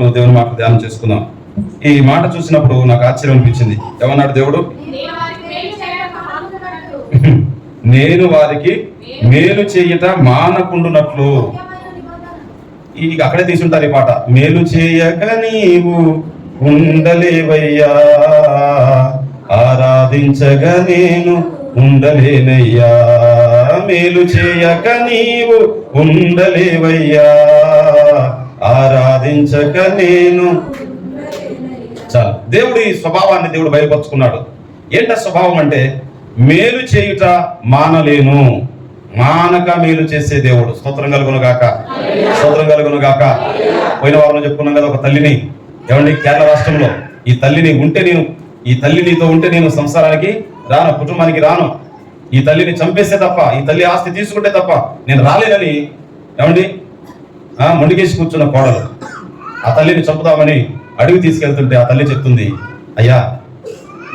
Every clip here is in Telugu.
కొద్దిసార్లు దేవుని మాకు ధ్యానం చేసుకుందాం ఈ మాట చూసినప్పుడు నాకు ఆశ్చర్యం అనిపించింది. ఏమన్నాడు దేవుడు? నేను వారికి మేలు చేయట మానకుండునట్లు. ఈ ఇక అక్కడే తీసుంటారు ఈ పాట. మేలు చేయక నీవు ఉండలేవయ్యా. ఆరాధించగా నేను ఉండలేనయ్యా. మేలు చేయక నీవు ఉండలేవయ్యా. ఆరాధించక నేను. చాలు. దేవుడి స్వభావాన్ని దేవుడు బయలుపరుచుకున్నాడు. ఏంట స్వభావం అంటే మేలు చేయుట మానలేను. మానక మేలు చేసే దేవుడు. స్తోత్రం కలుగును గాక. స్తోత్రం కలుగును గాక. పోయిన వారంలో చెప్పుకున్నాం కదా ఒక తల్లిని. ఏమండి కేరళ రాష్ట్రంలో ఈ తల్లిని ఉంటే నేను ఈ తల్లి నీతో ఉంటే నేను సంసారానికి రాను కుటుంబానికి రాను. ఈ తల్లిని చంపేస్తే తప్ప ఈ తల్లి ఆస్తి తీసుకుంటే తప్ప నేను రాలేనని ఏమండి మొండికేసి కూర్చున్న కోడలు. ఆ తల్లిని చంపుదామని అడవి తీసుకెళ్తుంటే ఆ తల్లి చెప్తుంది అయ్యా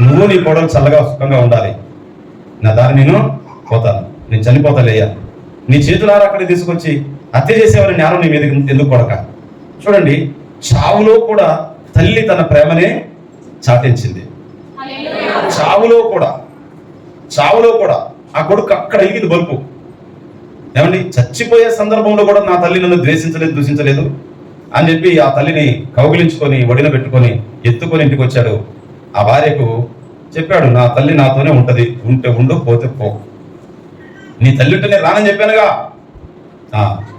నువ్వు నీ కోడలు చల్లగా సుఖంగా ఉండాలి. నా దారి నేను పోతాను. నేను చనిపోతాలే అయ్యా నీ చేతులారా అక్కడ తీసుకొచ్చి హత్య చేసేవారి నేరం నీ మీద ఎందుకు కొడక చూడండి చావులో కూడా తల్లి తన ప్రేమనే చాటించింది. చావులో కూడా చావులో కూడా ఆ కొడుకు అక్కడ ఎగిది బలుపు. ఏమండి చచ్చిపోయే సందర్భంలో కూడా నా తల్లి నన్ను ద్వేషించలేదు దూషించలేదు అని చెప్పి ఆ తల్లిని కౌగిలించుకొని వడిన పెట్టుకొని ఎత్తుకొని ఇంటికి వచ్చాడు. ఆ భార్యకు చెప్పాడు నా తల్లి నాతోనే ఉంటది ఉంటే ఉండు పోతే పో. నీ తల్లి ఉంటేనే రానని చెప్పానుగా.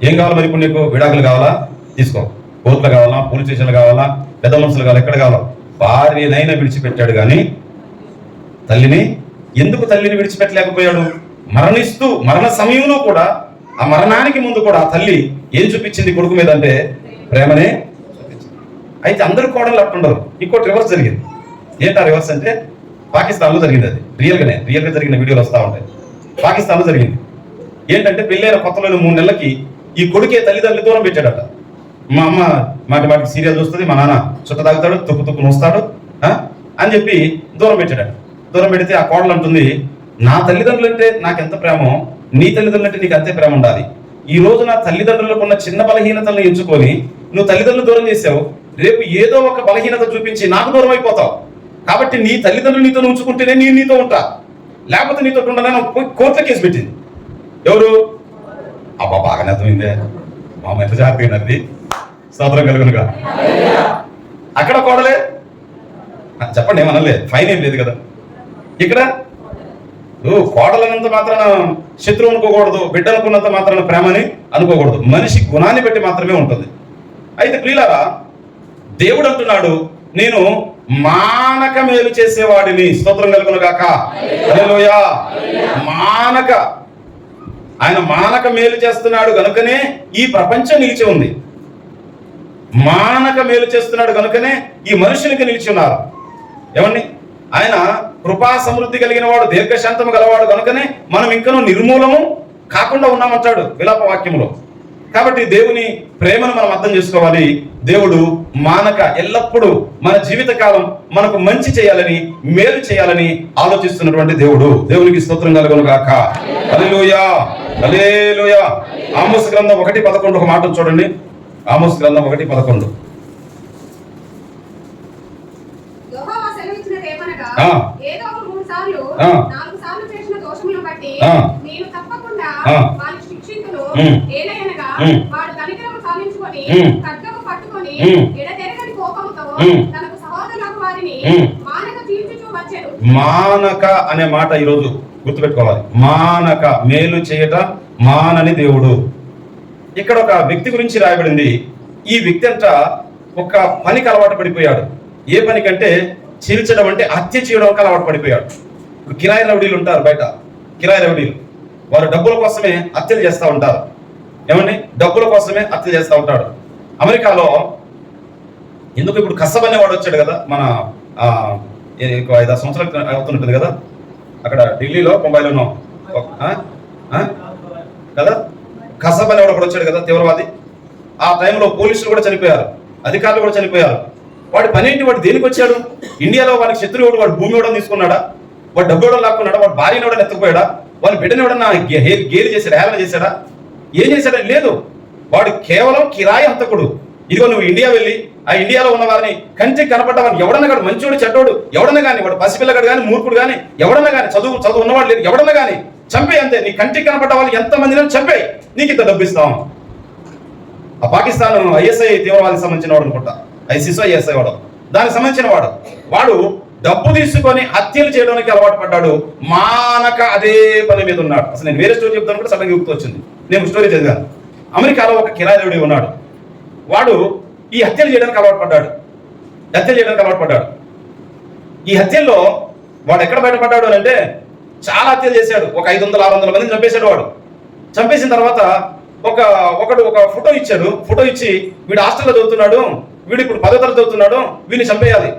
ఏం కావాలి మరి ఇప్పుడు నీకు? విడాకులు కావాలా? తీసుకో. కోర్టులు కావాలా? పోలీస్ స్టేషన్లు కావాలా? పెద్ద మనుషులు కావాలా? ఎక్కడ కావాలా? భార్యనైనా విడిచిపెట్టాడు కానీ తల్లిని ఎందుకు తల్లిని విడిచిపెట్టలేకపోయాడు? మరణిస్తూ మరణ సమయంలో కూడా ఆ మరణానికి ముందు కూడా ఆ తల్లి ఏం చూపించింది కొడుకు మీద అంటే ప్రేమనే అయితే అందరు కోడలు అట్టుండరు ఇంకోటి రివర్స్ జరిగింది. ఏంటా రివర్స్ అంటే పాకిస్తాన్లో జరిగింది అది. రియల్గానే రియల్గా జరిగిన వీడియోలు వస్తూ ఉంటాయి. పాకిస్తాన్లో జరిగింది. ఏంటంటే పెళ్ళైన కొత్తలోని మూడు నెలలకి ఈ కొడుకే తల్లిదండ్రులు దూరం పెట్టాడట. మా అమ్మ మాటి మాటికి సీరియల్ చూస్తుంది మా నాన్న చుట్ట తాగుతాడు తుక్కు తుక్కు నూస్తాడు అని చెప్పి దూరం పెట్టాడట. దూరం పెడితే ఆ కోడలు అంటుంది నా తల్లిదండ్రులు అంటే నాకు ఎంత ప్రేమో నీ తల్లిదండ్రులు అంటే నీకు అంతే ప్రేమ ఉండాలి. ఈ రోజు నా తల్లిదండ్రులకు ఉన్న చిన్న బలహీనతలను ఎంచుకొని నువ్వు తల్లిదండ్రులు దూరం చేసావు. రేపు ఏదో ఒక బలహీనత చూపించి నాకు దూరం అయిపోతావు. కాబట్టి నీ తల్లిదండ్రులు నీతో ఉంచుకుంటేనే నేను నీతో ఉంటా. లేకపోతే నీతో ఉండనని పోయి కోర్టులో కేసు పెట్టింది. ఎవరు? అబ్బా బాగానే అర్థమైందే. మా ఎంత జాగ్రత్తగా అది స్తోత్రం కలుగునుగా. అక్కడ కోడలే? చెప్పండి ఏమనలే. ఫైన్ ఏం లేదు కదా. ఇక్కడ? ఓ, కోడలనంత మాత్రాన శత్రువు అనుకోకూడదు బిడ్డ అనుకున్నంత మాత్రాన ప్రేమని అనుకోకూడదు. మనిషి గుణాన్ని బట్టి మాత్రమే ఉంటుంది. అయితే ప్రియులారా దేవుడు అంటున్నాడు నేను మానక మేలు చేసేవాడిని. స్తోత్రం కలుగును గాక. మానక. ఆయన మానక మేలు చేస్తున్నాడు గనుకనే ఈ ప్రపంచం నిలిచి ఉంది. మానక మేలు చేస్తున్నాడు కనుకనే ఈ మనుషునికి నిలిచి ఉన్నారు. ఏమండి? ఆయన కృపా సమృద్ధి కలిగిన వాడు దీర్ఘశాంతము గలవాడు కనుకనే మనం ఇంకనూ నిర్మూలము కాకుండా ఉన్నామంటాడు విలాప వాక్యములో. కాబట్టి దేవుని ప్రేమను మనం అర్థం చేసుకోవాలి. దేవుడు మానక ఎల్లప్పుడూ మన జీవితకాలం మనకు మంచి చేయాలని మేలు చేయాలని ఆలోచిస్తున్నటువంటి దేవుడు. దేవునికి స్తోత్రం కలుగును గాక. హల్లెలూయా లోయ ఆమోస్ గ్రంథం ఒకటి పదకొండు ఒక మాట చూడండి. ఆమోస్ గ్రంథం ఒకటి పదకొండు. ఏదో ఒక మూడు సార్లు ఆ. నాలుగు సార్లు చేసిన దోషములను బట్టి ఆ. నేను తప్పకుండా ఆ. వారిని శిక్షించును ఉమ్. ఏలయనగా ఉమ్. వాడు కనికరము సాధించుకొని ఉమ్. ఖడ్గము పట్టుకొని ఉమ్. ఎడతెరగని కోపముతో ఉమ్. తనకు సహోదరులకు వారిని ఉమ్. మానక తీర్చుచూ వచ్చెను మానక అనే మాట ఈరోజు గుర్తుపెట్టుకోవాలి మానక మేలు చేయట మానని దేవుడు ఇక్కడ ఒక వ్యక్తి గురించి రాయబడింది ఈ వ్యక్తి అంట ఒక పనికి అలవాటు పడిపోయాడు ఏ పని కంటే చీల్చడం అంటే హత్య చేయడం అలవాటు పడిపోయాడు. ఇప్పుడు కిరాయి రౌడీలు ఉంటారు బయట. కిరాయి రౌడీలు. వారు డబ్బుల కోసమే హత్యలు చేస్తూ ఉంటారు. ఏమండి? డబ్బుల కోసమే హత్య చేస్తూ ఉంటాడు. అమెరికాలో ఎందుకు ఇప్పుడు కసబ్ అనేవాడు వచ్చాడు కదా? మన ఐదు ఆరు సంవత్సరాలు అవుతుంటుంది కదా? అక్కడ ఢిల్లీలో ముంబైలోనో. కదా? కసబ్ అనేవాడు ఒకడు వచ్చాడు కదా తీవ్రవాది. ఆ టైంలో పోలీసులు కూడా చనిపోయారు. అధికారులు కూడా చనిపోయారు. వాడి పని ఏంటి? వాడు దేనికి వచ్చాడు? ఇండియాలో వాడికి శత్రువుడు వాడు భూమి ఇవ్వడం తీసుకున్నాడా? వాడు డబ్బు ఇవ్వడం లాక్కున్నాడా? వాడు భార్యని ఇవ్వడం ఎత్తకపోయాడా? వాడు బిడ్డని ఇవ్వడం గేలి చేశాడా? హేళన చేశాడా? ఏం చేశాడని లేదు. వాడు కేవలం కిరాయి హంతకుడు. ఇదిగో నువ్వు ఇండియా వెళ్ళి ఆ ఇండియాలో ఉన్న వారిని కంటికి కనపడ్డ వారిని ఎవడన్నా కానీ మంచోడు చెడ్డోడు. ఎవడన్నా కానీ వాడు పసిపిల్లగాడు కానీ మూర్ఖుడు కానీ ఎవడన్నా కానీ చదువు చదువు ఉన్నవాడు లేదు. ఎవడన్నా కానీ చంపే అంతే. నీ కంటికి కనపడ్డ వాళ్ళు ఎంతమందిని చంపే నీకు ఇంత డబ్బు ఇస్తాం. ఆ పాకిస్తాన్ ఐఎస్ఐ తీవ్రవాదానికి సంబంధించిన వాడు అనుకుంటా. ఐసిస్ ఐఎస్ఐ వాడు. దానికి సంబంధించిన వాడు. వాడు డబ్బు తీసుకొని హత్యలు చేయడానికి అలవాటు పడ్డాడు. మానక అదే పని మీద ఉన్నాడు. అసలు నేను వేరే స్టోరీ చెప్తాను కూడా సడన్గా గుర్తు వచ్చింది నేను స్టోరీ చదివాను. అమెరికాలో ఒక కిరాయుడి ఉన్నాడు. వాడు ఈ హత్యలు చేయడానికి అలవాటు పడ్డాడు. హత్యలు చేయడానికి అలవాటు పడ్డాడు. ఈ హత్యల్లో వాడు ఎక్కడ బయటపడ్డాడు అని అంటే చాలా హత్యలు చేశాడు. ఒక ఐదు వందల ఆరు వందల మందిని చంపేశాడు వాడు. చంపేసిన తర్వాత ఒక ఒకడు ఒక ఫోటో ఇచ్చాడు. ఫోటో ఇచ్చి వీడు హాస్టల్లో చదువుతున్నాడు. వీడు ఇప్పుడు పదో తరగతి చదువుతున్నాడు వీడిని చంపేయాలి.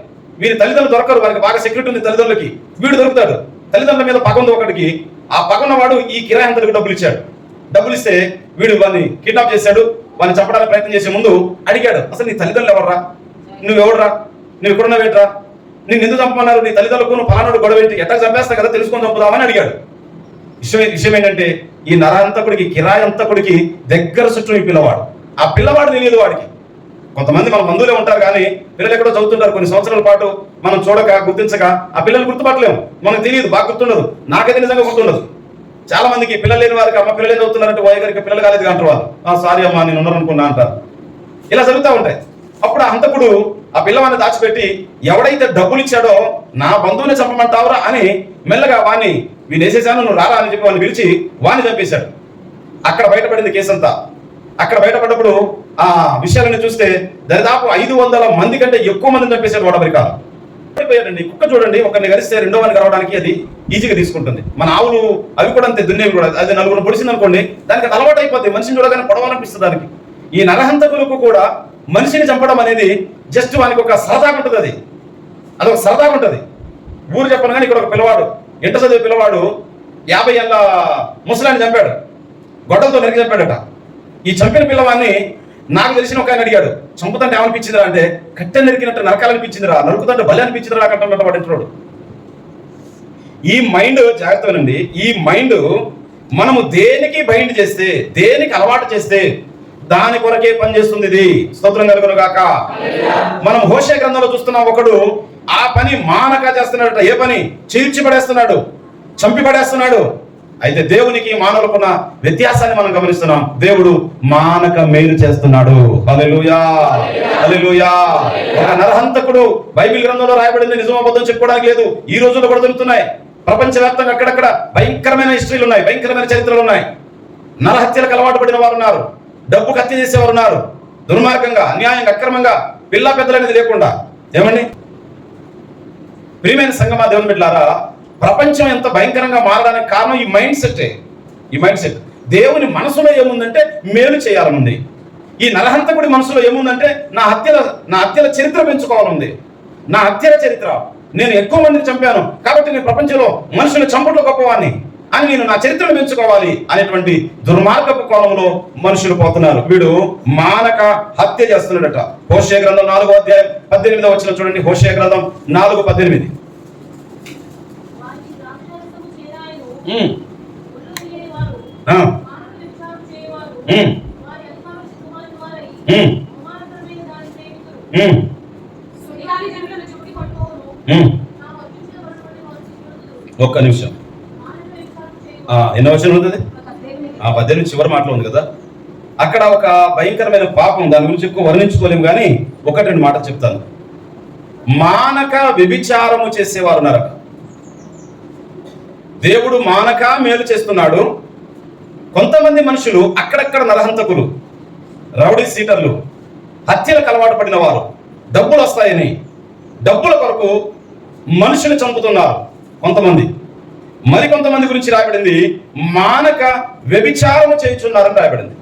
వీరి తల్లిదండ్రులు దొరకరు వారికి బాగా సెక్యూరిటీ ఉంది తల్లిదండ్రులకి. వీడు దొరుకుతాడు. తల్లిదండ్రుల మీద పగంది ఒకటికి. ఒకడికి ఆ పగన్న వాడు ఈ కిరాయంతలకు డబ్బులు ఇచ్చాడు. డబ్బులు ఇస్తే వీడు వాడిని కిడ్నాప్ చేశాడు వాడిని చంపడానికి ప్రయత్నం చేసే ముందు అడిగాడు అసలు నీ తల్లిదండ్రులు ఎవర్రా నువ్వు ఎవడురా? నువ్వు ఎక్కడున్నా వేటరా నిన్ను ఎందుకు చంపమన్నారు? నీ తల్లిదండ్రులకు నువ్వు ఫలానాడు గొడవ ఏంటి? ఎట్లా చంపేస్తా కదా తెలుసుకొని చంపుదామని అడిగాడు. విషయం విషయం ఏంటంటే ఈ నరహంతకుడికి కిరాయంతకుడికి దగ్గర చుట్టూ ఈ పిల్లవాడు. ఆ పిల్లవాడు తెలియదు వాడికి. కొంతమంది మన బంధువులే ఉంటారు కానీ పిల్లలు ఎక్కడో చదువుతుంటారు. కొన్ని సంవత్సరాల పాటు మనం చూడక గుర్తించక ఆ పిల్లలు గుర్తుపట్టలేము. మనకు తెలియదు బాగా గుర్తుండదు. నాకైతే నిజంగా గుర్తుండదు. చాలా మందికి పిల్లలు లేని వారికి అమ్మ పిల్లలు ఏం చదువుతున్నారంటే ఓ గారికి పిల్లలు కాలేదు అంటారు వాళ్ళు. సారీ అమ్మా నేను ఉన్నాను అనుకున్నా అంటారు. ఇలా జరుగుతూ ఉంటాయి. అప్పుడు ఆ హంతకుడు ఆ పిల్లవాడిని దాచిపెట్టి ఎవడైతే డబ్బులు ఇచ్చాడో నా బంధువుని చంపమంటావురా అని మెల్లగా వాణ్ణి వీళ్ళు వేసేసాను నువ్వు రారా అని చెప్పి వాడిని పిలిచి వాణ్ణి చంపేశాడు. అక్కడ బయటపడింది కేసు అంతా అక్కడ బయటపడ్డప్పుడు ఆ విషయాలను చూస్తే దరిదాపు ఐదు వందల మంది కంటే ఎక్కువ మందిని చంపేశారు వాడు అమెరికాలో. పడిపోయాడండి కుక్క చూడండి ఒకరిని కలిస్తే రెండో వాడిని కలవడానికి అది ఈజీగా తీసుకుంటుంది. మన ఆవులు అవి కూడా అంతే దున్నేవి కూడా. అది నలుగురు పొడిచింది అనుకోండి దానికి అలవాటు అయిపోద్ది మనిషిని చూడగానే పొడవాలనిపిస్తుంది దానికి. ఈ నరహంతకులకు కూడా మనిషిని చంపడం అనేది జస్ట్ వానికి ఒక సరదాగా ఉంటుంది అది. అదొక సరదాగా ఉంటుంది. ఊరు చెప్పను కానీ ఇక్కడ ఒక పిల్లవాడు ఎంట చదివే పిల్లవాడు యాభై ఏళ్ళ ముసలాన్ని చంపాడు. గొడ్డలతో నరికి చంపాడట. ఈ చంపిన పిల్లవాడిని నాకు తెలిసిన ఒక ఆయన అడిగాడు చంపుతంటే ఏమనిపించిందిరా? అంటే కట్టె నరికినట్టు నరకాలనిపించిందిరా నరుకుతుంటే బలి అనిపించిందిరా? కట్టంటే వాడు ఈ మైండ్ జాగ్రత్తనండి ఈ మైండ్ మనము దేనికి బైండ్ చేస్తే దేనికి అలవాటు చేస్తే దాని కొరకే పనిచేస్తుంది ఇది. స్తోత్రం కలుగును కాక మనం హోషే గ్రంథంలో చూస్తున్నాం ఒకడు ఆ పని మానక చేస్తున్నాడట. ఏ పని? చీల్చి పడేస్తున్నాడు చంపి పడేస్తున్నాడు అయితే దేవునికి మానవులకున్న వ్యత్యాసాన్ని మనం గమనిస్తున్నాం. దేవుడు మానక మేలు చేస్తున్నాడు. ఒక నరహంతకుడు బైబిల్ గ్రంథంలో రాయబడింది నిజం అబద్ధం చెప్పుకోవడానికి లేదు. ఈ రోజుల్లో కూడా దొరుకుతున్నాయి ప్రపంచవ్యాప్తంగా అక్కడక్కడ భయంకరమైన హిస్టరీలు ఉన్నాయి. భయంకరమైన చరిత్రలు ఉన్నాయి. నరహత్యలకు అలవాటు పడిన వారు ఉన్నారు. డబ్బు హత్య చేసేవారు ఉన్నారు. దుర్మార్గంగా అన్యాయంగా అక్రమంగా పిల్ల పెద్దలు అనేది లేకుండా. ఏమండి? ప్రియమైన సంగమా దేవుని బిడ్డారా ప్రపంచం ఎంత భయంకరంగా మారడానికి కారణం ఈ మైండ్ సెట్ ఈ మైండ్ సెట్. దేవుని మనసులో ఏముందంటే మేలు చేయాలనుంది. ఈ నరహంతకుడి మనసులో ఏముందంటే నా హత్యల నా హత్యల చరిత్ర పెంచుకోవాలనుంది. నా హత్యల చరిత్ర. నేను ఎక్కువ మందిని చంపాను. కాబట్టి నేను ప్రపంచంలో మనుషులు చంపట్లో గొప్పవాణ్ణి అని నేను నా చరిత్రను పెంచుకోవాలి అనేటువంటి దుర్మార్గపు కోణంలో మనుషులు పోతున్నారు. వీడు మానక హత్య చేస్తున్నాడట. హోషే గ్రంథం నాలుగో అధ్యాయం పద్దెనిమిదో వచ్చిన చూడండి. హోషే గ్రంథం నాలుగు పద్దెనిమిది. ఒక్క నిమిషం. ఎన్నో వచ్చిన ఉంటుంది ఆ పద్దెనిమిది చివరి మాటలో ఉంది కదా. అక్కడ ఒక భయంకరమైన పాపం దాని గురించి ఎక్కువ వర్ణించుకోలేము కానీ ఒకటి రెండు మాటలు చెప్తాను. మానక వ్యభిచారము చేసేవారు నరక దేవుడు మానక మేలు చేస్తున్నాడు. కొంతమంది మనుషులు అక్కడక్కడ నరహంతకులు రౌడీ సీటర్లు హత్యలకు అలవాటు పడిన వారు డబ్బులు వస్తాయని డబ్బుల కొరకు మనుషులు చంపుతున్నారు కొంతమంది. మరి కొంతమంది గురించి రాయబడింది మానక వ్యభిచారము చేయుచున్నారని రాయబడింది.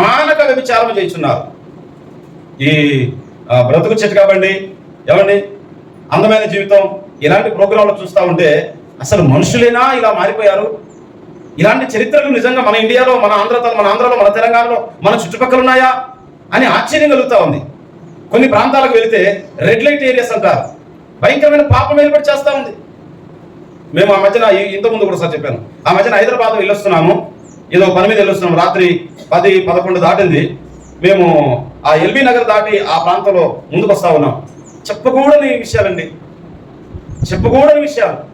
మానక వ్యభిచారము చేయుచున్నారు. ఈ బ్రతుకు చెట్టు కాబట్టి ఏమండి అందమైన జీవితం ఇలాంటి ప్రోగ్రాంలు చూస్తూ ఉంటే అసలు మనుషులేనా ఇలా మారిపోయారు? ఇలాంటి చరిత్రలు నిజంగా మన ఇండియాలో మన ఆంధ్ర మన ఆంధ్రలో మన తెలంగాణలో మన చుట్టుపక్కల ఉన్నాయా అని ఆశ్చర్యం కలుగుతూ ఉంది. కొన్ని ప్రాంతాలకు వెళితే రెడ్ లైట్ ఏరియాస్ అంటారు. భయంకరమైన పాపం ఏర్పాటు చేస్తూ ఉంది. మేము ఆ మధ్యన ఇంతకుముందు ముందు కూడా సార్ చెప్పాను. ఆ మధ్యన హైదరాబాద్ వెళ్ళొస్తున్నాము. ఏదో పని మీద వెళ్ళొస్తున్నాము. రాత్రి పది పదకొండు దాటింది. మేము ఆ ఎల్బీ నగర్ దాటి ఆ ప్రాంతంలో ముందుకు వస్తా ఉన్నాం. చెప్పకూడని విషయాలండి. చెప్పకూడని విషయాలు.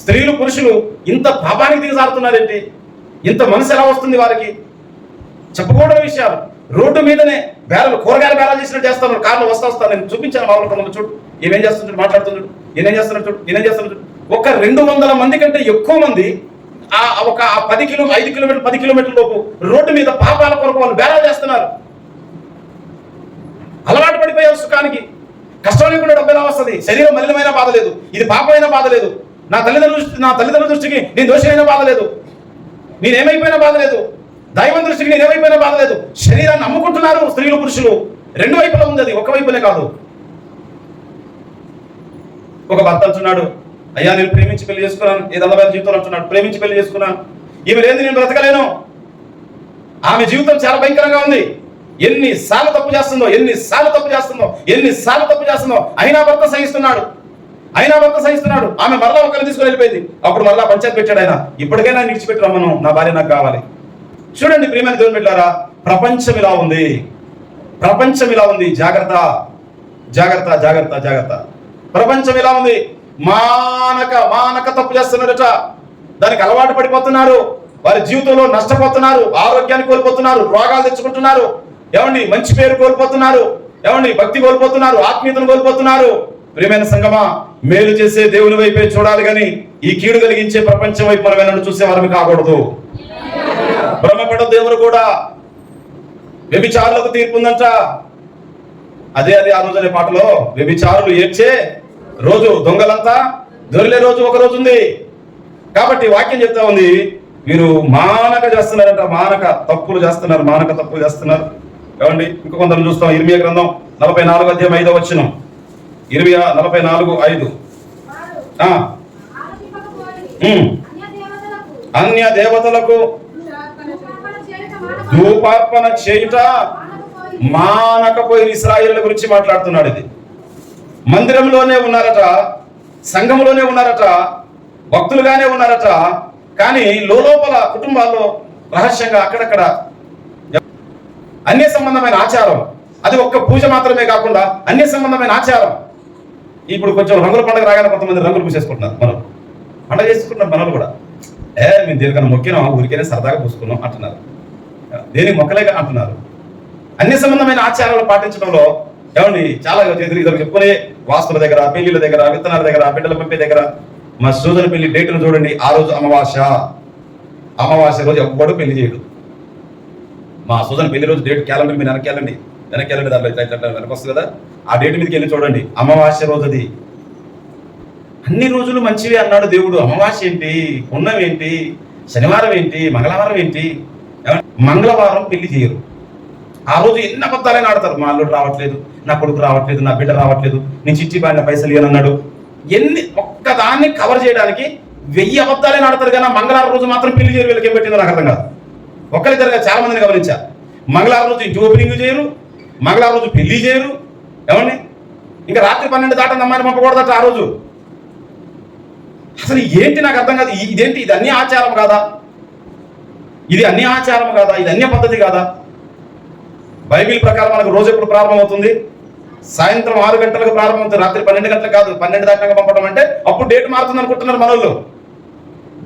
స్త్రీలు పురుషులు ఇంత పాపానికి దిగజారుతున్నారేంటి? ఇంత మనసు ఎలా వస్తుంది వారికి? చెప్పకూడని విషయాలు. రోడ్డు మీదనే బేరలు కూరగాయల బేరాలు చేసినట్టు చేస్తాను. కార్లు వస్తా వస్తాను నేను చూపించాను మామూలు కొంతమంది చూడు. ఏమేం చేస్తున్నాడు మాట్లాడుతున్నాడు నేనేం చేస్తున్నాడు చూడు నేనేం చేస్తున్నాడు చూడు. ఒక రెండు వందల మంది కంటే ఎక్కువ మంది ఆ ఒక ఆ పది కిలో ఐదు కిలోమీటర్ పది కిలోమీటర్ లోపు రోడ్డు మీద పాపాల కొరకు వాళ్ళు బేరాలు చేస్తున్నారు. అలవాటు పడిపోయారు సుఖానికి. కష్టం లేకుండా డబ్బు ఎలా వస్తుంది? శరీరం మలినమైన బాధ లేదు. ఇది పాపమైన బాధ లేదు. నా తల్లిదండ్రుల నా తల్లిదండ్రుల దృష్టికి నేను దోషమైన బాధ లేదు. నేనేమైపోయినా బాధ లేదు. దైవం దృష్టికి నేను ఏమైపోయినా బాధ లేదు. శరీరాన్ని అమ్ముకుంటున్నారు స్త్రీలు పురుషులు. రెండు వైపులా ఉంది అది. ఒక వైపులే కాదు. ఒక భర్త అంటున్నాడు అయ్యా నేను ప్రేమించి పెళ్ళి చేసుకున్నాను. ఏది అందమైన జీవితంలో అంటున్నాడు ప్రేమించి పెళ్ళి చేసుకున్నాను. ఈమె లేని నేను బ్రతకలేను. ఆమె జీవితం చాలా భయంకరంగా ఉంది. ఎన్ని సార్లు తప్పు చేస్తుందో ఎన్ని సార్లు తప్పు చేస్తుందో ఎన్ని సార్లు తప్పు చేస్తుందో అయినా భర్త సహిస్తున్నాడు. అయినా భర్త సహిస్తున్నాడు. ఆమె మరలా ఒకరిని తీసుకుని వెళ్ళిపోయింది. అప్పుడు మరలా పంచాయతీ పెట్టాడు ఆయన. ఇప్పటికైనా విడిచిపెట్టి రమ్మను. నా భార్య నాకు కావాలి. చూడండి ప్రియమైన దేవుని పెట్టారా ప్రపంచం ఇలా ఉంది. ప్రపంచం ఇలా ఉంది. జాగ్రత్త జాగ్రత్త జాగ్రత్త జాగ్రత్త. ప్రపంచం ఇలా ఉంది. మానక మానక తప్పు చేస్తున్నారట దానికి అలవాటు పడిపోతున్నారు. వారి జీవితంలో నష్టపోతున్నారు. ఆరోగ్యాన్ని కోల్పోతున్నారు. రోగాలు తెచ్చుకుంటున్నారు. ఏమండి? మంచి పేరు కోల్పోతున్నారు. ఏమండి? భక్తి కోల్పోతున్నారు. ఆత్మీయతను కోల్పోతున్నారు. ప్రియమైన సంగమా మేలు చేసే దేవుని వైపే చూడాలి కానీ ఈ కీడు కలిగించే ప్రపంచం వైపు మనం ఏమన్నా చూసే వారిని కాకూడదు. బ్రహ్మపట దేవుడు కూడా వ్యభిచారులకు తీర్పు ఉందంట. అదే అదే ఆ రోజు అనే పాటలో వ్యభిచారులు ఏడ్చే రోజు దొంగలంతా దొరిలే రోజు ఒక రోజు ఉంది. కాబట్టి వాక్యం చెప్తా ఉంది వీరు మానక చేస్తున్నారంట మానక తప్పులు చేస్తున్నారు మానక తప్పులు చేస్తున్నారు. కాబట్టి ఇంకో కొందరు చూస్తాం ఇర్మియ గ్రంథం నలభై నాలుగు అధ్యాయం ఐదో వచ్చినాం ఇరవై నలభై నాలుగు ఐదు. ఆ, ఉమ్. అన్య దేవతలకు ధూపార్పణ చేయుట మానకపోయిన ఇస్రాయిల్ గురించి మాట్లాడుతున్నాడు ఇది. మందిరంలోనే ఉన్నారట సంఘంలోనే ఉన్నారట భక్తులుగానే ఉన్నారట కానీ లోపల కుటుంబాల్లో రహస్యంగా అక్కడక్కడ అన్య సంబంధమైన ఆచారం అది ఒక్క పూజ మాత్రమే కాకుండా అన్య సంబంధమైన ఆచారం ఇప్పుడు కొంచెం రంగుల పండుగ రాగానే కొంతమంది రంగులు పూసేసుకుంటున్నారు మనం పండుగ చేసుకుంటున్నారు మనలు కూడా. ఏ మేము దేనికన్నా మొక్కినాం ఊరికైనా సరదాగా పూసుకున్నాం అంటున్నారు. దేనికి మొక్కలేక అంటున్నారు. అన్ని సంబంధమైన ఆచారాలు పాటించడంలో ఏమండి చాలా చేతులు ఇద్దరు చెప్పుకునే వాస్తుల దగ్గర పెళ్ళిళ్ళ దగ్గర విత్తనాల దగ్గర బిడ్డల పంపే దగ్గర మా సోదరు పెళ్ళి డేట్ను చూడండి ఆ రోజు అమావాస్య. అమావాస్య రోజు ఎవ్వడు పెళ్ళి చేయడు. మా సోదరు పెళ్ళి రోజు డేట్ క్యాలెండర్ మీరు అనకెళ్ళండి వెనక్కి వెళ్ళండి దాంట్లో ఇట్లా వస్తుంది కదా. ఆ డేట్ మీదకి వెళ్ళి చూడండి. అమావాస్య రోజు అది అన్ని రోజులు మంచివి అన్నాడు దేవుడు. అమావాస్య ఏంటి? పుణ్యం ఏంటి? శనివారం ఏంటి? మంగళవారం ఏంటి? మంగళవారం పెళ్ళి చేయరు. ఆ రోజు ఎన్ని అబద్ధాలైనా ఆడతారు. మా అల్లుడు రావట్లేదు నా కొడుకు రావట్లేదు నా బిడ్డ రావట్లేదు నేను చిట్టి బాడిన పైసలు ఇవ్వనన్నాడు ఎన్ని ఒక్కదాన్ని కవర్ చేయడానికి వెయ్యి అబద్ధాలైనా ఆడతారు కానీ మంగళవారం రోజు మాత్రం పెళ్ళి చేయరు. వీళ్ళకి ఏం పెట్టిందో నాకు అర్థం కాదు. ఒక్కరిద్దరుగా చాలా మందిని గమనించా. మంగళవారం రోజు ఇంటి ఓపెనింగ్ చేయరు మంగళవారం రోజు పెళ్ళి చేయరు. ఏమండి? ఇంకా రాత్రి పన్నెండు దాటని అమ్మాయిని పంపకూడదట ఆ రోజు. అసలు ఏంటి నాకు అర్థం కాదు. ఇదేంటి? ఇది అన్ని ఆచారం కాదా? ఇది అన్ని ఆచారం కాదా? ఇది అన్య పద్ధతి కాదా? బైబిల్ ప్రకారం మనకు రోజు ఎప్పుడు ప్రారంభమవుతుంది? సాయంత్రం ఆరు గంటలకు ప్రారంభమవుతుంది. రాత్రి పన్నెండు గంటలకు కాదు. పన్నెండు దాటినాక పంపడం అంటే అప్పుడు డేట్ మారుతుంది అనుకుంటున్నారు మనోళ్ళు.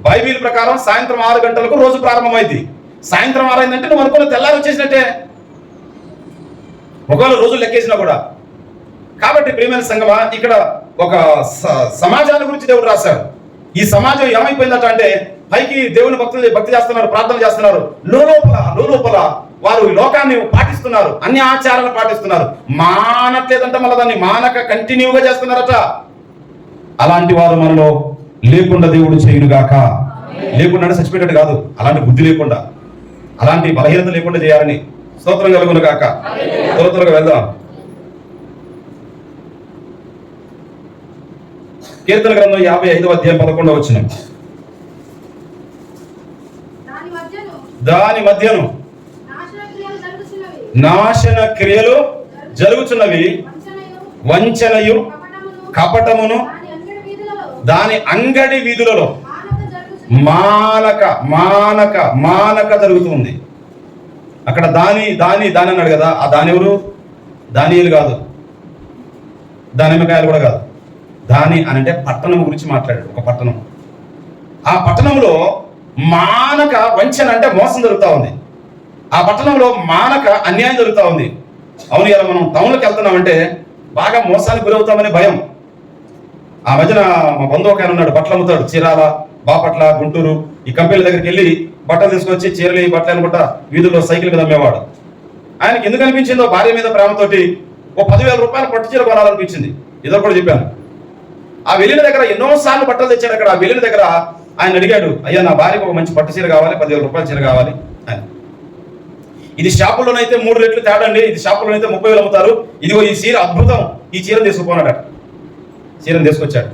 బైబిల్ ప్రకారం సాయంత్రం ఆరు గంటలకు రోజు ప్రారంభమైంది సాయంత్రం ఆరైందంటే నువ్వు అనుకున్న తెల్లారి వచ్చేసినట్టే. ఒకవేళ రోజులు లెక్కేసినా కూడా. కాబట్టి ప్రేమైన సంగమా ఇక్కడ ఒక స- గురించి దేవుడు రాశారు ఈ సమాజం ఏమైపోయిందట అంటే పైకి దేవుని భక్తులు భక్తి చేస్తున్నారు ప్రార్థన చేస్తున్నారు. లోపల లోపల వారు లోకాన్ని పాటిస్తున్నారు అన్ని ఆచారాలు పాటిస్తున్నారు. మానట్లేదంటే మళ్ళీ దాన్ని మానక కంటిన్యూగా చేస్తున్నారట. అలాంటి వారు మనలో లేకుండా దేవుడు చేయునుగాక. లేకుండా చచ్చిపోయేటట్టు కాదు అలాంటి బుద్ధి లేకుండా అలాంటి బలహీనత లేకుండా చేయాలని స్తోత్రం కలుగును త్వర త్వరగా వెళ్దాం. కీర్తన గ్రంథం యాభై ఐదవ అధ్యాయం పదకొండవ వచ్చిన దాని మధ్యను నాశన క్రియలు జరుగుతున్నవి వంచనయు కపటమును దాని అంగడి వీధులలో. మానక మానక మానక జరుగుతుంది అక్కడ దాని దాని దాని అన్నాడు కదా ఆ దాని ఎవరు? దానియులు కాదు. దానిమ్మకాయలు కూడా కాదు. దాని అని అంటే పట్టణం గురించి మాట్లాడాడు ఒక పట్టణం. ఆ పట్టణంలో మానక వంచన అంటే మోసం జరుగుతూ ఉంది. ఆ పట్టణంలో మానక అన్యాయం జరుగుతూ ఉంది. అవును ఇలా మనం టౌన్లోకి వెళ్తున్నామంటే బాగా మోసానికి గురవుతామని భయం. ఆ మధ్యన మా బంధువు ఒక ఆయన ఉన్నాడు బట్టలు అమ్ముతాడు చీరాల. బాపట్ల గుంటూరు ఈ కంపెనీల దగ్గరికి వెళ్ళి బట్టలు తీసుకొచ్చి చీరలు ఈ బట్టలు అనుకుంటా వీధుల్లో సైకిల్ మీద అమ్మేవాడు. ఆయనకి ఎందుకు అనిపించిందో భార్య మీద ప్రేమతోటి ఓ పదివేల రూపాయలు పట్టు చీర కొనాలనిపించింది. ఇదో కూడా చెప్పాను. ఆ వెళ్ళిన దగ్గర ఎన్నోసార్లు బట్టలు తెచ్చాడు అక్కడ. ఆ వెళ్ళిన దగ్గర ఆయన అడిగాడు అయ్యా నా భార్యకు ఒక మంచి పట్టు చీర కావాలి పదివేల రూపాయల చీర కావాలి అని. ఇది షాపుల్లోనైతే మూడు రెట్లు తేడండి. ఇది షాపుల్లోనైతే ముప్పై వేలు అమ్ముతారు. ఇదిగో ఈ చీర అద్భుతం. ఈ చీరను తీసుకుపోనాడట. చీరను తీసుకొచ్చాడు.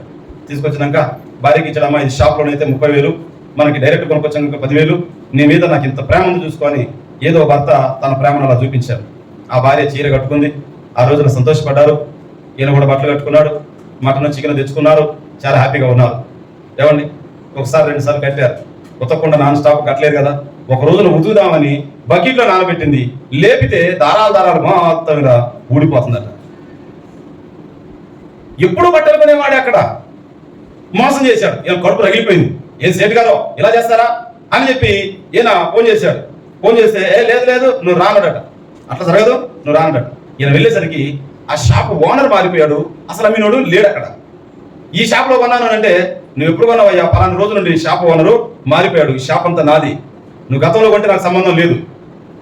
తీసుకొచ్చినాక భార్యకి ఇచ్చాడమ్మా ఇది షాప్లోనైతే ముప్పై వేలు మనకి డైరెక్ట్ కొనుక్కొచ్చాక పదివేలు. నీ మీద నాకు ఇంత ప్రేమ ఉంది చూసుకొని ఏదో భర్త తన ప్రేమను అలా చూపించారు. ఆ భార్య చీర కట్టుకుంది ఆ రోజున సంతోషపడ్డారు. ఈయన కూడా బట్టలు కట్టుకున్నాడు మటన్ చికెన్ తెచ్చుకున్నారు చాలా హ్యాపీగా ఉన్నారు. ఏమండి ఒకసారి రెండు సార్లు కట్టారు. ఉతకుండా నాన్ స్టాప్ కట్టలేదు కదా. ఒక రోజున ఉతుకుదామని బకెట్లో నానబెట్టింది. లేపితే దారాలు దారాలు మొత్తం మీద ఊడిపోతుందట. ఎప్పుడు బట్టలు కొనేవాడే అక్కడ? మోసం చేశాడు. ఈయన కడుపు రగిలిపోయింది. ఏం సేట్ కాదో? ఇలా చేస్తారా? అని చెప్పి ఈయన ఫోన్ చేశాడు. ఫోన్ చేస్తే ఏ లేదు లేదు నువ్వు రానడట అట్లా జరగదు నువ్వు రానడట ఈయన వెళ్ళేసరికి ఆ షాప్ ఓనర్ మారిపోయాడు. అసలు అమ్మినోడు లేడు అక్కడ. ఈ షాప్లో కొన్నాను అంటే నువ్వు ఎప్పుడు కొన్నావయ్యా పలానా రోజు నుండి షాప్ ఓనరు మారిపోయాడు. ఈ షాప్ అంతా నాది. నువ్వు గతంలో కొంటే నాకు సంబంధం లేదు.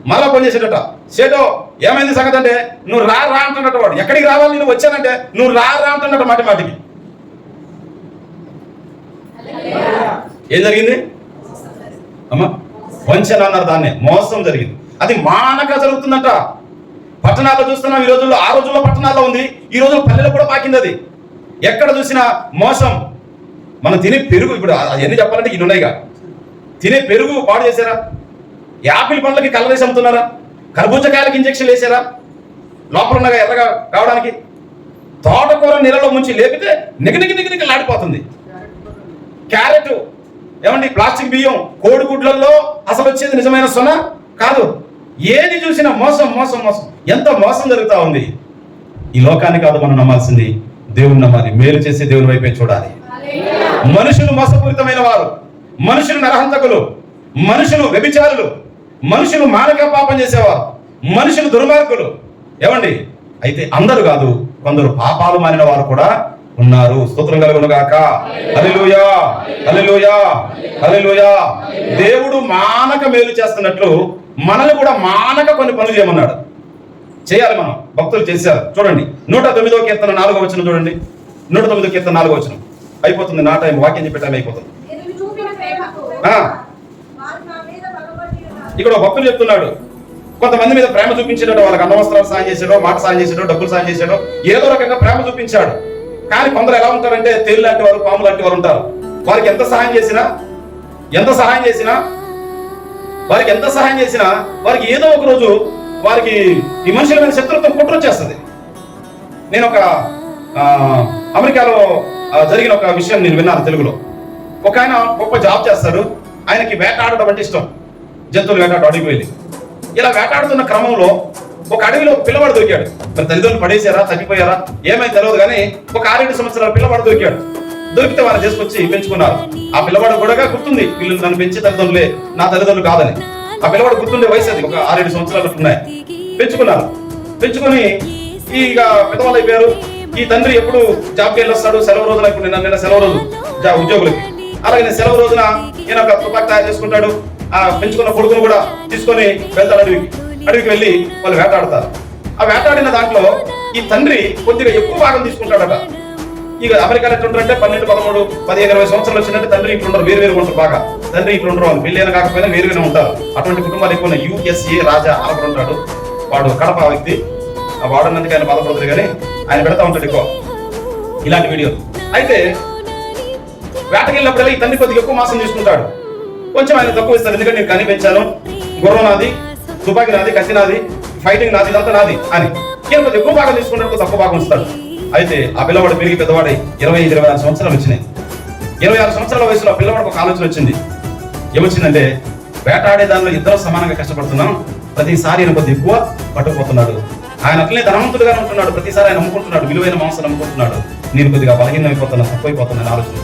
మళ్ళా ఫోన్ చేసేటట. సేటో ఏమైంది సంగతి అంటే నువ్వు రా రా అంటున్నట్టు వాడు. ఎక్కడికి రావాలి? నువ్వు వచ్చానంటే నువ్వు రా రా అంటున్నట్టు మాటి మాటికి. ఏం జరిగింది? అమ్మా వంచన అన్నారు దాన్నే. మోసం జరిగింది. అది మానక జరుగుతుందంట. పట్టణాల్లో చూస్తున్నాం ఈ రోజుల్లో ఆ రోజుల్లో పట్టణాల్లో ఉంది. ఈ రోజుల్లో పల్లెలు కూడా పాకింది అది. ఎక్కడ చూసినా మోసం. మనం తినే పెరుగు ఇప్పుడు ఎన్ని చెప్పాలంటే ఇన్ని ఉన్నాయిగా. తినే పెరుగు పాడు చేశారా? యాపిల్ పండ్లకి కలరేసి అమ్ముతున్నారా? కర్బూజకాయలకు ఇంజక్షన్ వేసారా లోపల ఉన్నగా ఎర్రగా కావడానికి తోటకూర నీళ్ళలో ముంచి లేపితే నిగనిగి నిగనిగి లాడిపోతుంది. క్యారెట్ ఏమండి ప్లాస్టిక్ బియ్యం కోడిగుడ్లలో అసలు వచ్చేది నిజమైన సొన? కాదు. ఏది చూసినా మోసం మోసం మోసం. ఎంత మోసం జరుగుతూ ఉంది? ఈ లోకాన్ని కాదు మనం నమ్మాల్సింది. దేవుని నమ్మాలి. మేలు చేసే దేవుని వైపే చూడాలి. మనుషులు మోసపూరితమైన వారు. మనుషులు నరహంతకులు. మనుషులు వ్యభిచారులు. మనుషులు మానక పాపం చేసేవారు. మనుషులు దుర్మార్గులు. ఏమండి? అయితే అందరూ కాదు కొందరు పాపాలు మారిన వారు కూడా ఉన్నారు. స్తోత్రం కలుగును గాక హల్లెలూయా హల్లెలూయా హల్లెలూయా. దేవుడు మానక మేలు చేస్తున్నట్లు మనల్ని కూడా మానక కొన్ని పనులు చేయమన్నాడు. చేయాలి మనం. భక్తులు చేశారు. చూడండి నూట తొమ్మిదో కీర్తన నాలుగో వచ్చిన చూడండి. నూట తొమ్మిదో కీర్తన నాలుగో వచ్చిన అయిపోతుంది నా టైం. వాక్యం చెప్పే టైం అయిపోతుంది. ఇక్కడ భక్తులు చెప్తున్నాడు. కొంతమంది మీద ప్రేమ చూపించాడు వాళ్ళకి అన్నవస్త్రాలు సాయం చేశాడో మాట సాయం చేశాడో డబ్బులు సాయం చేశాడో ఏదో రకంగా ప్రేమ చూపించాడు. కానీ కొందరు ఎలా ఉంటారంటే తేలు లాంటి వారు పాము లాంటి వారు ఉంటారు. వారికి ఎంత సహాయం చేసినా ఎంత సహాయం చేసినా వారికి ఎంత సహాయం చేసినా వారికి ఏదో ఒక రోజు వారికి ఈ మనుషుల మీద శత్రుత్వం కుట్రొచ్చేస్తుంది నేను ఒక అమెరికాలో జరిగిన ఒక విషయం నేను విన్నాను తెలుగులో. ఒక ఆయన గొప్ప జాబ్ చేస్తాడు. ఆయనకి వేటాడడం అంటే ఇష్టం. జంతువులు వేటాడు అడిగి వెళ్ళి ఇలా వేటాడుతున్న క్రమంలో ఒక అడవిలో పిల్లవాడు దొరికాడు. మరి తల్లిదండ్రులు పడేశారా? చనిపోయారా ఏమైంది తెలియదు కానీ ఒక ఆరేడు సంవత్సరాల పిల్లవాడు దొరికాడు. దొరికితే వాళ్ళు చేసుకొచ్చి పెంచుకున్నారు. ఆ పిల్లవాడు కూడా గుర్తుంది వీళ్ళు నన్ను పెంచి తల్లిదండ్రులే నా తల్లిదండ్రులు కాదని. ఆ పిల్లవాడు గుర్తుండే వయసు అది ఒక ఆరేడు సంవత్సరాలు ఉన్నాయి. పెంచుకున్నారు. పెంచుకొని ఇక పెద్దవాళ్ళు అయిపోయారు. ఈ తండ్రి ఎప్పుడు జాబ్కి వెళ్ళొస్తాడు? సెలవు రోజున ఇప్పుడు నిన్న నిన్న సెలవు రోజు జా- ఉద్యోగులకి. అలాగే నేను సెలవు రోజున ఈయన ఒక తుపాకి తయారు చేసుకుంటాడు. ఆ పెంచుకున్న కొడుకును కూడా తీసుకొని వెళ్తాడు అడవికి. అడవికి వెళ్ళి వాళ్ళు వేటాడతారు. ఆ వేటాడిన దాంట్లో ఈ తండ్రి కొద్దిగా ఎక్కువ భాగం తీసుకుంటాడట. ఇక అమెరికాలో ఎట్లుంటారంటే పన్నెండు పదమూడు పదిహేను ఇరవై సంవత్సరాలు వచ్చినట్టు తండ్రి ఇట్లా ఉండరు వేరు వేరు ఉంటారు బాగా. తండ్రి ఇట్లా ఉండరు వాళ్ళు పెళ్ళైన కాకపోయినా వేరుగానే ఉంటారు. అటువంటి కుటుంబాలు ఎక్కువ యూఎస్ఏ రాజా అక్కడ ఉంటాడు. వాడు కడప వ్యక్తి. ఆ వాడన్నందుకు ఆయన బాధపడతారు కానీ ఆయన పెడతా ఉంటాడు ఎక్కువ ఇలాంటి వీడియో. అయితే వేటకెళ్ళినప్పుడల్లా ఈ తండ్రి కొద్దిగా ఎక్కువ మాసం తీసుకుంటాడు. కొంచెం ఆయన తక్కువ ఇస్తారు ఎందుకంటే నేను కనిపించాను. గుర్రం నాది. తుపాకి నాది కత్తి నాది ఫైటింగ్ నాది ఇదంతా నాది అని. ఈయన ఎక్కువ భాగం తీసుకుంటాడు తక్కువ భాగం ఇస్తాడు అయితే ఆ పిల్లవాడు పెరిగి పెద్దవాడై ఇరవై ఐదు ఇరవై ఆరు సంవత్సరాలు వచ్చినాయి. ఇరవై ఆరు సంవత్సరాల వయసులో ఆ పిల్లవాడికి ఒక ఆలోచన వచ్చింది. ఏమొచ్చిందంటే వేటాడే దానిలో ఇద్దరు సమానంగా కష్టపడుతున్నాం. ప్రతిసారి ఆయన కొద్ది ఎక్కువ పట్టుకుపోతున్నాడు. ఆయన అట్లనే ధనవంతుడుగానే ఉంటున్నాడు. ప్రతిసారి ఆయన అమ్ముకుంటున్నాడు విలువైన మాంసం అమ్ముకుంటున్నాడు నేను కొద్దిగా బలహీనం అయిపోతున్నా తక్కువైపోతున్నాను ఆలోచన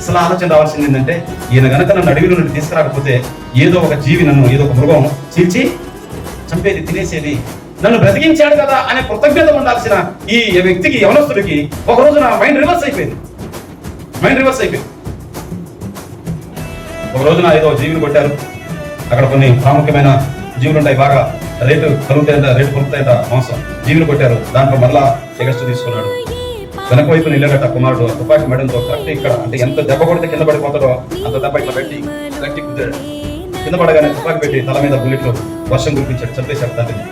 అసలు ఆలోచన రావాల్సింది ఏంటంటే ఈయన గనక నన్ను అడవిలో నుండి తీసుకురాకపోతే ఏదో ఒక జీవి నన్ను ఏదో ఒక మృగం చీల్చి చంపేది తినేసేది. నన్ను బ్రతికించాడు కదా అనే కృతజ్ఞత ఉండాల్సిన ఈ వ్యక్తికి యవనస్తుడికి ఒక రోజు నా మైండ్ రివర్స్ అయిపోయింది. మైండ్ రివర్స్ అయిపోయింది. ఒక రోజున ఏదో జీవిని కొట్టారు. అక్కడ కొన్ని ప్రాముఖ్యమైన జీవులు ఉంటాయి బాగా రేటు కలుగుతాయంట రేటు కొలుగుతాయంట మాంసం. జీవులు కొట్టారు. దాంట్లో మరలా ఎగస్టు తీసుకున్నాడు. వెనక వైపు నిల్లగట్ట కుమారుడు. తుపాకి మెడంతో కరెక్ట్ ఇక్కడ అంటే ఎంత దెబ్బ కొడితే కింద పడిపోతాడో అంత దెబ్బ ఇట్లా పెట్టి గట్టి కుదిరాడు. కింద పడగానే తుపాకి పెట్టి తల మీద బుల్లెట్లు వర్షం కురిపించాడు చంపేశాడు తల్లిని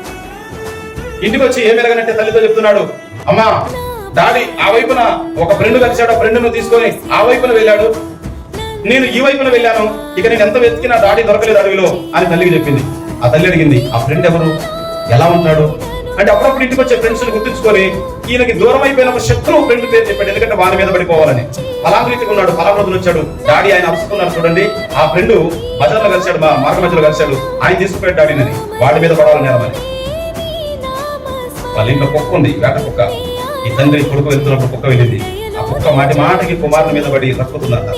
ఇంటికి వచ్చి ఏం ఎరగనంటే తల్లితో చెప్తున్నాడు అమ్మా డాడీ ఆ వైపున ఒక ఫ్రెండ్ కలిశాడు ఆ ఫ్రెండ్ను తీసుకొని ఆ వైపున వెళ్ళాడు. నేను ఈ వైపున వెళ్ళాను ఇక నేను ఎంత వెతికినా డాడీ దొరకలేదు అడవిలో అని తల్లికి చెప్పింది. ఆ తల్లి అడిగింది ఆ ఫ్రెండ్ ఎవరు? ఎలా ఉంటాడు? అంటే అప్పుడప్పుడు ఇంటికి వచ్చే ఫ్రెండ్స్ గుర్తించుకొని ఈయనకి దూరం అయిపోయిన ఒక శత్రువు ఫ్రెండ్ పేరు చెప్పాడు. ఎందుకంటే వారి మీద పడిపోవాలని. అలాంటి ఉన్నాడు. పలానా రోజున వచ్చాడు. డాడీ ఆయన అరుచుకున్నారు చూడండి. ఆ ఫ్రెండ్ బజార్లో కలిశాడు మా మార్గ మధ్యలో కలిశాడు. ఆయన తీసుకుపోయాడు డాడీని. వాడి మీద పడాలని నేరమని వాళ్ళ ఇంట్లో కుక్క ఉంది. వేట కుక్క. ఈ తండ్రి కొడుకు వెళ్తున్నప్పుడు కుక్క వెళ్ళింది. ఆ కుక్క మాటి మాటకి కుమారుని మీద పడి రక్కుతుందట.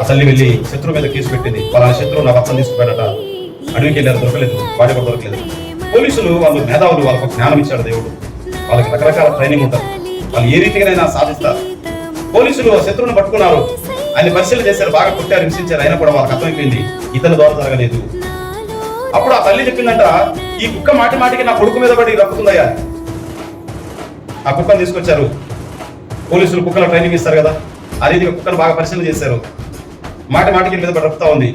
ఆ తల్లి వెళ్ళి శత్రువు మీద కేసు పెట్టింది. వాళ్ళ శత్రువు నా భర్తను తీసుకుపోయాడట. అడవికి వెళ్ళారు. దొరకలేదు. వాడి కూడా దొరకలేదు. పోలీసులు వాళ్ళు మేధావులు వాళ్ళకు జ్ఞానం ఇచ్చాడు దేవుడు. వాళ్ళకి రకరకాల ట్రైనింగ్ ఉంటుంది వాళ్ళు ఏ రీతిగానైనా సాధిస్తారు. పోలీసులు శత్రువుని పట్టుకున్నారు. ఆయన పరిశీలన చేశారు బాగా కొట్టారు హింసించారు. అయినా కూడా వాళ్ళకి అర్థమైపోయింది ఇతని ద్వారా జరగలేదు. అప్పుడు ఆ తల్లి చెప్పిందంట ఈ కుక్క మాటి మాటికి నా కొడుకు మీద పడి రప్పుతుందయ్యా ఆ కుక్కను తీసుకొచ్చారు. పోలీసులు కుక్కల ట్రైనింగ్ ఇస్తారు కదా. ఆ రీతిగా కుక్కను బాగా పరిశీలన చేశారు. మాటి మాటికి మీద పడి రప్పుతా ఉంది.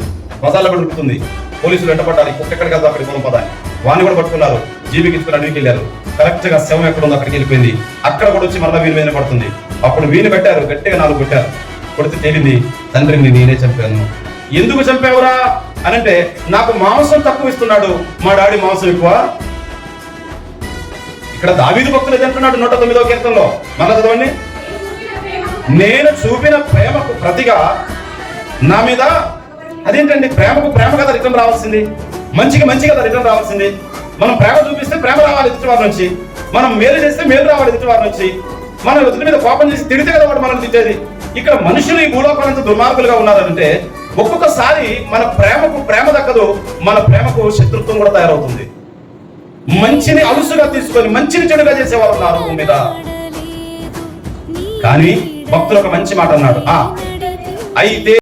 మసాలా పడి ఉరుకుతుంది పోలీసులు వెంటపడ్డారు. కుక్క ఎక్కడికి వెళ్తా అక్కడికి పోదాం. వాడిని కూడా పట్టుకున్నారు. జీబీకి ఇచ్చుకుని అడవికి వెళ్ళారు. కరెక్ట్గా శవం ఎక్కడ ఉందో అక్కడికి వెళ్ళిపోయింది. అక్కడ కూడా వచ్చి మరలా వీని మీద పడుతుంది. అప్పుడు వీని పెట్టారు. గట్టిగా నాలుగు కొట్టారు. కొడితే తేలింది. తండ్రిని నేనే చంపాను. ఎందుకు చంపావురా? అని అంటే నాకు మాంసం తక్కువ ఇస్తున్నాడు. మా డాడీ మాంసం ఎక్కువ. ఇక్కడ దావీదు భక్తులు ఏది నూట తొమ్మిదో కీర్తనలో. మళ్ళా చదవండి. నేను చూపిన ప్రేమకు ప్రతిగా నా మీద అదేంటండి? ప్రేమకు ప్రేమ కదా రిటర్న్ రావాల్సింది. మంచికి మంచిగా రిటర్న్ రావాల్సింది. మనం ప్రేమ చూపిస్తే ప్రేమ రావాలి ఎదుటి వారి నుంచి. మనం మేలు చేస్తే మేలు రావాలి ఎదుటి వారి నుంచి. మనం ఎదుటి మీద కోపం చేసి తిడితే కదా వాడు మనల్ని తిట్టేది. ఇక్కడ మనుషులు ఈ భూలోకాలంత దుర్మార్గులుగా ఉన్నారంటే ఒక్కొక్కసారి మన ప్రేమకు ప్రేమ దక్కదు మన ప్రేమకు శత్రుత్వం కూడా తయారవుతుంది. మంచిని అలుసుగా తీసుకొని మంచిని చెడుగా చేసేవారు ఉన్నారు భూమి మీద. కానీ భక్తులు ఒక మంచి మాట అన్నాడు. ఆ అయితే